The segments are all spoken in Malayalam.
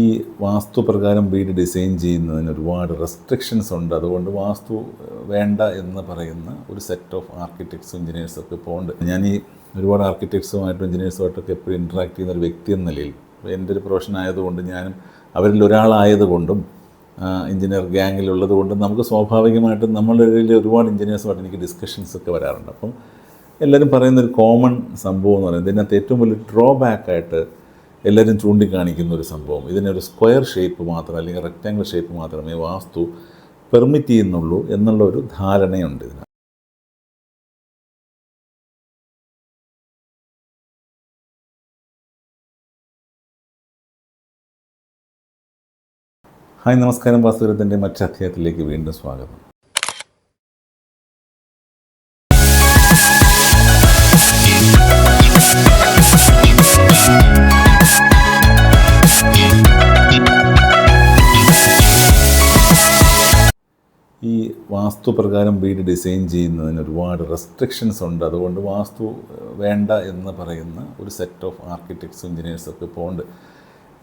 ഈ വാസ്തു പ്രകാരം വീട് ഡിസൈൻ ചെയ്യുന്നതിന് ഒരുപാട് റെസ്ട്രിക്ഷൻസ് ഉണ്ട്. അതുകൊണ്ട് വാസ്തു വേണ്ട എന്ന് പറയുന്ന ഒരു സെറ്റ് ഓഫ് ആർക്കിടെക്ട്സും എഞ്ചിനീയേഴ്സും ഒക്കെ ഇപ്പോൾ ഉണ്ട്. ഞാൻ ഈ ഒരുപാട് ആർക്കിടെക്ട്സുമായിട്ടും എഞ്ചിനീയേഴ്സുമായിട്ടൊക്കെ എപ്പോഴും ഇൻട്രാക്ട് ചെയ്യുന്ന ഒരു വ്യക്തി എന്ന നിലയിൽ എന്റെ ഒരു പ്രൊഫഷൻ ആയതുകൊണ്ട് ഞാനും അവരിൽ ഒരാളായതുകൊണ്ടും എഞ്ചിനീയർ ഗ്യാങ്ങിലുള്ളത് കൊണ്ടും നമുക്ക് സ്വാഭാവികമായിട്ടും നമ്മളുടെ ഇടയിൽ ഒരുപാട് എഞ്ചിനീയേഴ്സുമായിട്ട് എനിക്ക് ഡിസ്കഷൻസ് ഒക്കെ വരാറുണ്ട്. അപ്പം എല്ലാവരും പറയുന്ന ഒരു കോമൺ സംഭവം എന്ന് പറയുന്നത് ഇതിനകത്ത് ഏറ്റവും വലിയ ഡ്രോബാക്ക് ആയിട്ട് എല്ലാവരും ചൂണ്ടിക്കാണിക്കുന്ന ഒരു സംഭവം. ഇതിനൊരു സ്ക്വയർ ഷേപ്പ് മാത്രം അല്ലെങ്കിൽ റെക്റ്റാങ്കിൾ ഷേപ്പ് മാത്രമേ വാസ്തു പെർമിറ്റ് ചെയ്യുന്നുള്ളൂ എന്നുള്ള ഒരു ധാരണയുണ്ട് ഇതിന് ഹായ് നമസ്കാരം. മറ്റു അധ്യായത്തിലേക്ക് വീണ്ടും സ്വാഗതം. ഈ വാസ്തു പ്രകാരം വീട് ഡിസൈൻ ചെയ്യുന്നതിന് ഒരുപാട് റെസ്ട്രിക്ഷൻസ് ഉണ്ട്. അതുകൊണ്ട് വാസ്തു വേണ്ട എന്ന് പറയുന്ന ഒരു സെറ്റ് ഓഫ് ആർക്കിടെക്ട്സ് എഞ്ചിനീയേഴ്സൊക്കെ ഇപ്പോൾ ഉണ്ട്.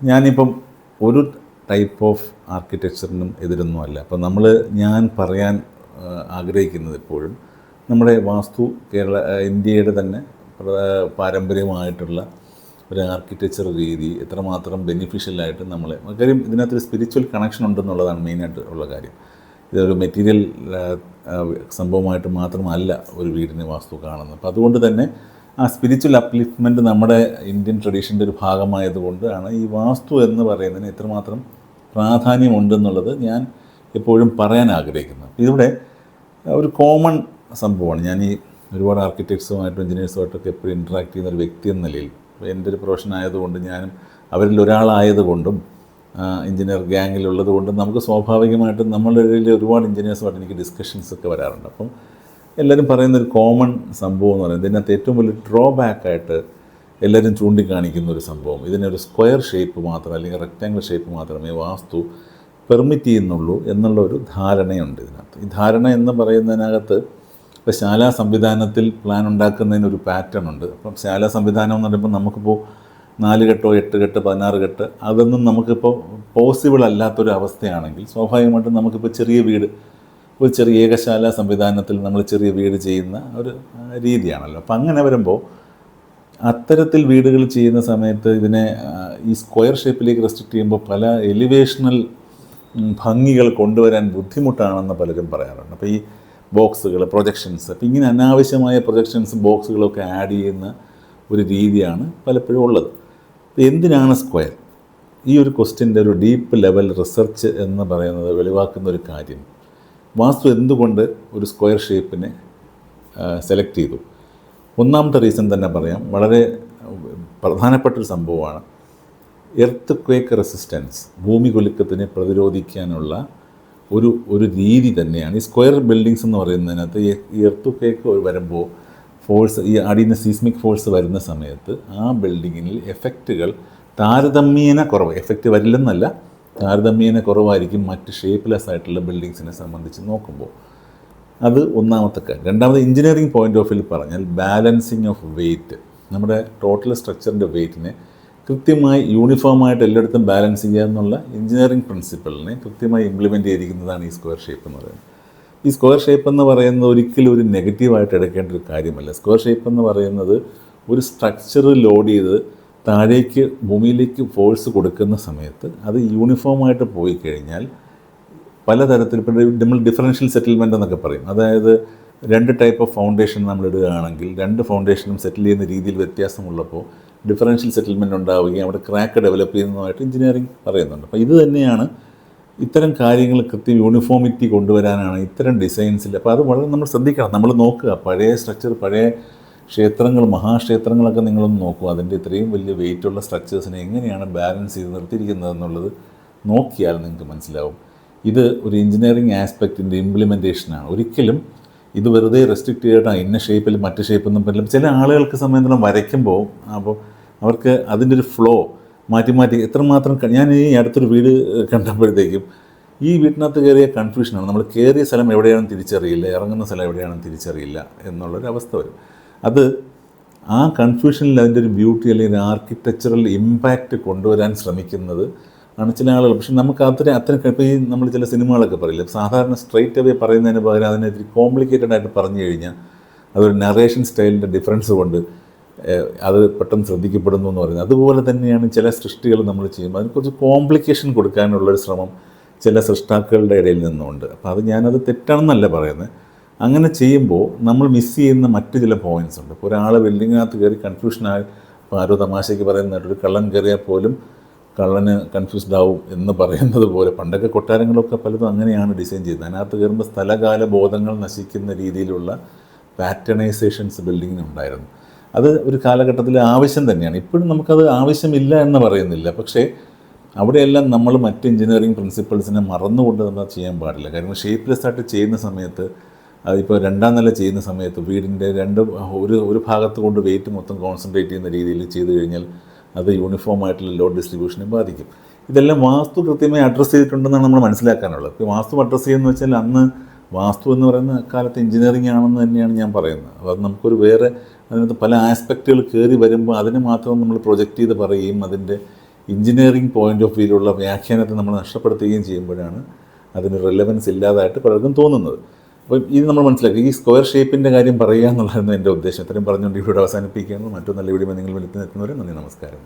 ഞാനിപ്പം ഒരു ടൈപ്പ് ഓഫ് ആർക്കിടെക്ചറിനും എതിരൊന്നും അല്ല. അപ്പം നമ്മൾ ഞാൻ പറയാൻ ആഗ്രഹിക്കുന്നത് ഇപ്പോഴും നമ്മുടെ വാസ്തു കേരള ഇന്ത്യയുടെ തന്നെ പ്ര- പാരമ്പര്യമായിട്ടുള്ള ഒരു ആർക്കിടെക്ചർ രീതി എത്രമാത്രം ബെനിഫിഷ്യലായിട്ട് നമ്മളെ കാര്യം ഇതിനകത്തൊരു സ്പിരിച്വൽ കണക്ഷൻ ഉണ്ടെന്നുള്ളതാണ് മെയിനായിട്ട് ഉള്ള കാര്യം. ഇതൊരു മെറ്റീരിയൽ സംഭവമായിട്ട് മാത്രമല്ല ഒരു വീടിനെ വാസ്തു കാണുന്നത്. അപ്പോൾ അതുകൊണ്ട് തന്നെ ആ സ്പിരിച്വൽ അപ്ലിഫ്റ്റ്മെന്റ് നമ്മുടെ ഇന്ത്യൻ ട്രഡീഷന്റെ ഒരു ഭാഗമായതുകൊണ്ടാണ് ഈ വാസ്തു എന്ന് പറയുന്നതിന് എത്രമാത്രം പ്രാധാന്യമുണ്ടെന്നുള്ളത് ഞാൻ എപ്പോഴും പറയാൻ ആഗ്രഹിക്കുന്നത്. ഇതിവിടെ ഒരു കോമൺ സംഭവമാണ്. ഞാൻ ഈ ഒരുപാട് ആർക്കിടെക്ട്സുമായിട്ടും എഞ്ചിനീയേഴ്സുമായിട്ടൊക്കെ എപ്പോഴും ഇൻട്രാക്ട് ചെയ്യുന്ന ഒരു വ്യക്തി എന്ന നിലയിൽ എന്റെ ഒരു പ്രൊഫഷൻ ആയതുകൊണ്ട് ഞാനും അവരിൽ ഒരാളായതുകൊണ്ടും എഞ്ചിനീയർ ഗ്യാങ്ങിലുള്ളത് കൊണ്ട് നമുക്ക് സ്വാഭാവികമായിട്ടും നമ്മളുടെ ഇടയിൽ ഒരുപാട് എഞ്ചിനീയേഴ്സുമായിട്ട് എനിക്ക് ഡിസ്കഷൻസ് ഒക്കെ വരാറുണ്ട്. അപ്പം എല്ലാവരും പറയുന്ന ഒരു കോമൺ സംഭവം എന്ന് പറയുന്നത് ഇതിനകത്ത് ഏറ്റവും വലിയ ഡ്രോ ആയിട്ട് എല്ലാവരും ചൂണ്ടിക്കാണിക്കുന്ന ഒരു സംഭവം. ഇതിനൊരു സ്ക്വയർ ഷേപ്പ് മാത്രം അല്ലെങ്കിൽ റെക്റ്റാങ്കിൾ ഷേപ്പ് മാത്രമേ വാസ്തു പെർമിറ്റ് ചെയ്യുന്നുള്ളൂ എന്നുള്ള ഒരു ധാരണയുണ്ട് ഇതിനകത്ത്. ഈ ധാരണ എന്ന് പറയുന്നതിനകത്ത് ഇപ്പോൾ ശാലാ സംവിധാനത്തിൽ പ്ലാൻ ഉണ്ടാക്കുന്നതിനൊരു പാറ്റേൺ ഉണ്ട്. അപ്പം ശാലാ സംവിധാനം എന്ന് പറയുമ്പോൾ നമുക്കിപ്പോൾ നാല് കെട്ടോ എട്ട് കെട്ട് പതിനാറ് കെട്ട് അതൊന്നും നമുക്കിപ്പോൾ പോസിബിൾ അല്ലാത്തൊരു അവസ്ഥയാണെങ്കിൽ സ്വാഭാവികമായിട്ടും നമുക്കിപ്പോൾ ചെറിയ വീട് ഒരു ചെറിയ ഏകശാല സംവിധാനത്തിൽ നമ്മൾ ചെറിയ വീട് ചെയ്യുന്ന ഒരു രീതിയാണല്ലോ. അപ്പം അങ്ങനെ വരുമ്പോൾ അത്തരത്തിൽ വീടുകൾ ചെയ്യുന്ന സമയത്ത് ഇതിനെ ഈ സ്ക്വയർ ഷേപ്പിലേക്ക് റെസ്ട്രിക്ട് ചെയ്യുമ്പോൾ പല എലിവേഷണൽ ഭംഗികൾ കൊണ്ടുവരാൻ ബുദ്ധിമുട്ടാണെന്ന് പലരും പറയാറുണ്ട്. അപ്പോൾ ഈ ബോക്സുകൾ പ്രൊജക്ഷൻസ് അപ്പം ഇങ്ങനെ അനാവശ്യമായ പ്രൊജക്ഷൻസും ബോക്സുകളൊക്കെ ആഡ് ചെയ്യുന്ന ഒരു രീതിയാണ് പലപ്പോഴും ഉള്ളത്. എന്തിനാണ് സ്ക്വയർ? ഈ ഒരു ക്വസ്റ്റ്യന്റെ ഒരു ഡീപ്പ് ലെവൽ റിസർച്ച് എന്ന് പറയുന്നത് വെളിവാക്കുന്ന ഒരു കാര്യം. വാസ്തു എന്തുകൊണ്ട് ഒരു സ്ക്വയർ ഷേപ്പിനെ സെലക്ട് ചെയ്തു? ഒന്നാമത്തെ റീസൺ തന്നെ പറയാം. വളരെ പ്രധാനപ്പെട്ട ഒരു സംഭവമാണ്. എർത്ത് ക്വേക്ക് റെസിസ്റ്റൻസ് ഭൂമി കുലുക്കത്തിനെ പ്രതിരോധിക്കാനുള്ള ഒരു ഒരു രീതി തന്നെയാണ്. ഈ സ്ക്വയർ ബിൽഡിങ്സ് എന്ന് പറയുന്നതിനകത്ത് ഈ എർത്ത് ക്വേക്ക് വരുമ്പോൾ ഫോഴ്സ് ഈ അടിയിൽ നിന്ന് സീസ്മിക് ഫോഴ്സ് വരുന്ന സമയത്ത് ആ ബിൽഡിങ്ങിൽ എഫക്റ്റുകൾ താരതമ്യേന കുറവ്. എഫക്റ്റ് വരില്ലെന്നല്ല താരതമ്യേന കുറവായിരിക്കും മറ്റ് ഷേപ്പ്ലെസ് ആയിട്ടുള്ള ബിൽഡിങ്സിനെ സംബന്ധിച്ച് നോക്കുമ്പോൾ. അത് ഒന്നാമത്തെ കാര്യം. രണ്ടാമത് എഞ്ചിനീയറിംഗ് പോയിന്റ് ഓഫ് വ്യൂ പറഞ്ഞാൽ ബാലൻസിങ് ഓഫ് വെയിറ്റ് നമ്മുടെ ടോട്ടൽ സ്ട്രക്ചറിന്റെ വെയിറ്റിനെ കൃത്യമായി യൂണിഫോമായിട്ട് എല്ലായിടത്തും ബാലൻസ് ചെയ്യുക എന്നുള്ള എഞ്ചിനീയറിംഗ് പ്രിൻസിപ്പളിനെ കൃത്യമായി ഇംപ്ലിമെന്റ് ചെയ്തിരിക്കുന്നതാണ് ഈ സ്ക്വയർ ഷേപ്പ് എന്ന് പറയുന്നത്. ഈ സ്ക്വയർ ഷേപ്പ് എന്ന് പറയുന്നത് ഒരിക്കലും ഒരു നെഗറ്റീവായിട്ട് എടുക്കേണ്ട ഒരു കാര്യമല്ല. സ്ക്വയർ ഷേപ്പ് എന്ന് പറയുന്നത് ഒരു സ്ട്രക്ചർ ലോഡ് ചെയ്ത് താഴേക്ക് ഭൂമിയിലേക്ക് ഫോഴ്സ് കൊടുക്കുന്ന സമയത്ത് അത് യൂണിഫോമായിട്ട് പോയി കഴിഞ്ഞാൽ പലതരത്തിൽ ഇപ്പോൾ നമ്മൾ ഡിഫറൻഷ്യൽ സെറ്റിൽമെന്റ് എന്നൊക്കെ പറയും. അതായത് രണ്ട് ടൈപ്പ് ഓഫ് ഫൗണ്ടേഷൻ നമ്മൾ ഇടുകയാണെങ്കിൽ രണ്ട് ഫൗണ്ടേഷനും സെറ്റിൽ ചെയ്യുന്ന രീതിയിൽ വ്യത്യാസമുള്ളപ്പോൾ ഡിഫറൻഷ്യൽ സെറ്റിൽമെന്റ് ഉണ്ടാവുകയും അവിടെ ക്രാക്ക് ഡെവലപ്പ് ചെയ്യുന്നതുമായിട്ട് എഞ്ചിനീയറിംഗ് പറയുന്നുണ്ട്. അപ്പോൾ ഇത് തന്നെയാണ് ഇത്തരം കാര്യങ്ങൾ കൃത്യം യൂണിഫോമിറ്റി കൊണ്ടുവരാനാണ് ഇത്തരം ഡിസൈൻസിൽ അപ്പോൾ അത് വളരെ നമ്മൾ ശ്രദ്ധിക്കണം. നമ്മൾ നോക്കുക. പഴയ സ്ട്രക്ചർ പഴയ ക്ഷേത്രങ്ങൾ മഹാക്ഷേത്രങ്ങളൊക്കെ നിങ്ങളൊന്ന് നോക്കുക അതിന്റെ ഇത്രയും വലിയ വെയിറ്റുള്ള സ്ട്രക്ചേഴ്സിനെ എങ്ങനെയാണ് ബാലൻസ് ചെയ്ത് നിർത്തിയിരിക്കുന്നത് എന്നുള്ളത് നോക്കിയാൽ നിങ്ങൾക്ക് മനസ്സിലാവും. ഇത് ഒരു എഞ്ചിനീയറിംഗ് ആസ്പെക്റ്റിന്റെ ഇംപ്ലിമെന്റേഷനാണ് ഒരിക്കലും ഇത് വെറുതെ റെസ്ട്രിക്റ്റ് ചെയ്തിട്ട് ഇന്ന ഷേപ്പിൽ മറ്റ് ഷേപ്പൊന്നും പറ്റില്ല. ചില ആളുകൾക്ക് സംബന്ധിച്ചിടത്തോളം വരയ്ക്കുമ്പോൾ അപ്പോൾ അവർക്ക് അതിന്റെ ഒരു ഫ്ലോ മാറ്റി മാറ്റി എത്രമാത്രം ഞാൻ ഈ അടുത്തൊരു വീട് കണ്ടപ്പോഴത്തേക്കും ഈ വീട്ടിനകത്ത് കയറിയ കൺഫ്യൂഷനാണ് നമ്മൾ കയറിയ സ്ഥലം എവിടെയാണെന്ന് തിരിച്ചറിയില്ല ഇറങ്ങുന്ന സ്ഥലം എവിടെയാണെന്ന് തിരിച്ചറിയില്ല എന്നുള്ളൊരു അവസ്ഥ വരും. അത് ആ കൺഫ്യൂഷനിൽ അതിന്റെ ഒരു ബ്യൂട്ടി അല്ലെങ്കിൽ ആർക്കിടെക്ചറൽ ഇമ്പാക്റ്റ് കൊണ്ടുവരാൻ ശ്രമിക്കുന്നത് ആണ് ചില ആളുകൾ. പക്ഷെ നമുക്ക് അത്ര അത്ര ഇപ്പോൾ ഈ നമ്മൾ ചില സിനിമകളൊക്കെ പറയില്ല? സാധാരണ സ്ട്രെയിറ്റ് അവേ പറയുന്നതിന് പകരം അതിനെ ഇത്തിരി കോംപ്ലിക്കേറ്റഡ് ആയിട്ട് പറഞ്ഞു കഴിഞ്ഞാൽ അതൊരു നറേഷൻ സ്റ്റൈലിന്റെ ഡിഫറൻസ് കൊണ്ട് അത് പെട്ടെന്ന് ശ്രദ്ധിക്കപ്പെടുന്നു എന്ന് പറയുന്നത്. അതുപോലെ തന്നെയാണ് ചില സൃഷ്ടികൾ നമ്മൾ ചെയ്യുമ്പോൾ അതിന് കുറച്ച് കോംപ്ലിക്കേഷൻ കൊടുക്കാനുള്ളൊരു ശ്രമം ചില സൃഷ്ടാക്കളുടെ ഇടയിൽ നിന്നുണ്ട്. അപ്പോൾ അത് ഞാനത് തെറ്റാണെന്നല്ല പറയുന്നത്. അങ്ങനെ ചെയ്യുമ്പോൾ നമ്മൾ മിസ് ചെയ്യുന്ന മറ്റ് ചില പോയിന്റ്സ് ഉണ്ട്. ഇപ്പോൾ ഒരാൾ ബിൽഡിങ്ങിനകത്ത് കയറി കൺഫ്യൂഷനായി ഇപ്പോൾ ആരോ തമാശയ്ക്ക് പറയുന്ന ഒരു കള്ളൻ കയറിയാൽ പോലും കള്ളന് കൺഫ്യൂസ്ഡ് ആവും എന്ന് പറയുന്നത് പോലെ പണ്ടൊക്കെ കൊട്ടാരങ്ങളൊക്കെ പലതും അങ്ങനെയാണ് ഡിസൈൻ ചെയ്യുന്നത്. അതിനകത്ത് കയറുമ്പോൾ സ്ഥലകാല ബോധങ്ങൾ നശിക്കുന്ന രീതിയിലുള്ള പാറ്റേണൈസേഷൻസ് ബിൽഡിങ്ങിനുണ്ടായിരുന്നു അത് ഒരു കാലഘട്ടത്തിൽ ആവശ്യം തന്നെയാണ്. ഇപ്പോഴും നമുക്കത് ആവശ്യമില്ല എന്ന് പറയുന്നില്ല. പക്ഷേ അവിടെയെല്ലാം നമ്മൾ മറ്റ് എഞ്ചിനീയറിംഗ് പ്രിൻസിപ്പിൾസിനെ മറന്നുകൊണ്ട് നമ്മൾ ചെയ്യാൻ പാടില്ല. കാരണം ഷേപ്പ്ലെസ് ആയിട്ട് ചെയ്യുന്ന സമയത്ത് അതിപ്പോൾ രണ്ടാം നില ചെയ്യുന്ന സമയത്ത് വീടിന്റെ രണ്ട് ഒരു ഒരു ഭാഗത്ത് കൊണ്ട് വെയിറ്റ് മൊത്തം കോൺസെൻട്രേറ്റ് ചെയ്യുന്ന രീതിയിൽ ചെയ്തു കഴിഞ്ഞാൽ അത് യൂണിഫോം ആയിട്ടുള്ള ലോഡ് ഡിസ്ട്രിബ്യൂഷനെ ബാധിക്കും. ഇതെല്ലാം വാസ്തു കൃത്യമായി അഡ്രസ്സ് ചെയ്തിട്ടുണ്ടെന്നാണ് നമ്മൾ മനസ്സിലാക്കാനുള്ളത്. വാസ്തു അഡ്രസ്സ് ചെയ്യുന്നതെന്ന് വെച്ചാൽ അന്ന് വാസ്തു എന്ന് പറയുന്ന കാലത്ത് എഞ്ചിനീയറിംഗ് ആണെന്ന് തന്നെയാണ് ഞാൻ പറയുന്നത്. അപ്പോൾ അത് നമുക്കൊരു വേറെ അതിനകത്ത് പല ആസ്പെക്റ്റുകൾ കയറി വരുമ്പോൾ അതിന് മാത്രം നമ്മൾ പ്രൊജക്റ്റ് ചെയ്ത് പറയുകയും അതിന്റെ എഞ്ചിനീയറിംഗ് പോയിന്റ് ഓഫ് വ്യൂയിലുള്ള വ്യാഖ്യാനത്തെ നമ്മൾ നഷ്ടപ്പെടുത്തുകയും ചെയ്യുമ്പോഴാണ് അതിന് റെലവൻസ് ഇല്ലാതായിട്ട് പലർക്കും തോന്നുന്നത്. അപ്പം ഇത് നമ്മൾ മനസ്സിലാക്കി. ഈ സ്ക്വയർ ഷേപ്പിന്റെ കാര്യം പറയുക എന്നുള്ളതായിരുന്നു എന്റെ ഉദ്ദേശം. ഇത്രയും പറഞ്ഞുകൊണ്ട് ഇവിടെ അവസാനിപ്പിക്കുകയാണ്. മറ്റൊരു നല്ല വീഡിയോ നിങ്ങൾ വിളിച്ചു നിൽക്കുന്നവരെ നന്ദി നമസ്കാരം.